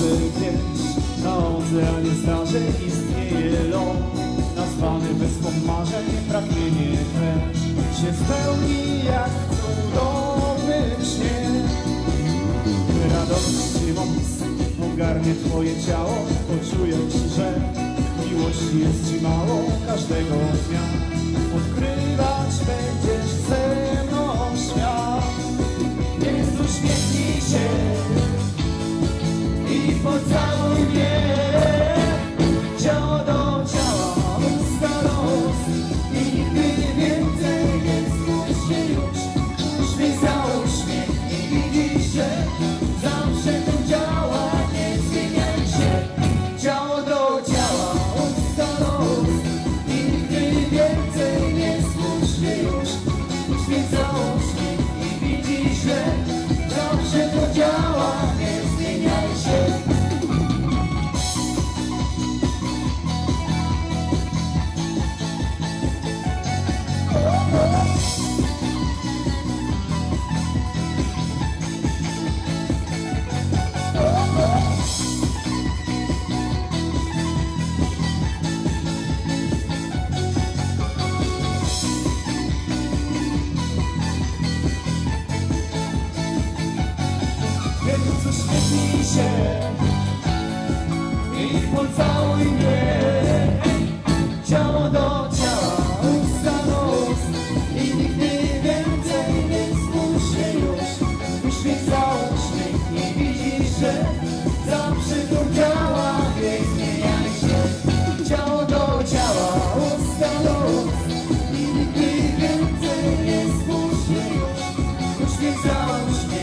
dobrze wiesz Na oceanie starzy istnieje ląd. Nazwany bez pomarzeń pragnienie twe Się spełni jak cudowny cudownym śnie Radość moc ogarnie twoje ciało. Poczujesz, że miłości jest ci mało każdego dnia. for telling. uśmiej się i pocałuj mnie. Ciało do ciała, usta do ust i nigdy więcej nie smuć się już. Uśmiech za uśmiech, nie widzisz, że zawsze tu działa, nie zmieniaj się. Ciało do ciała, usta do ust i nigdy więcej nie smuć się już. Uśmiech za uśmiech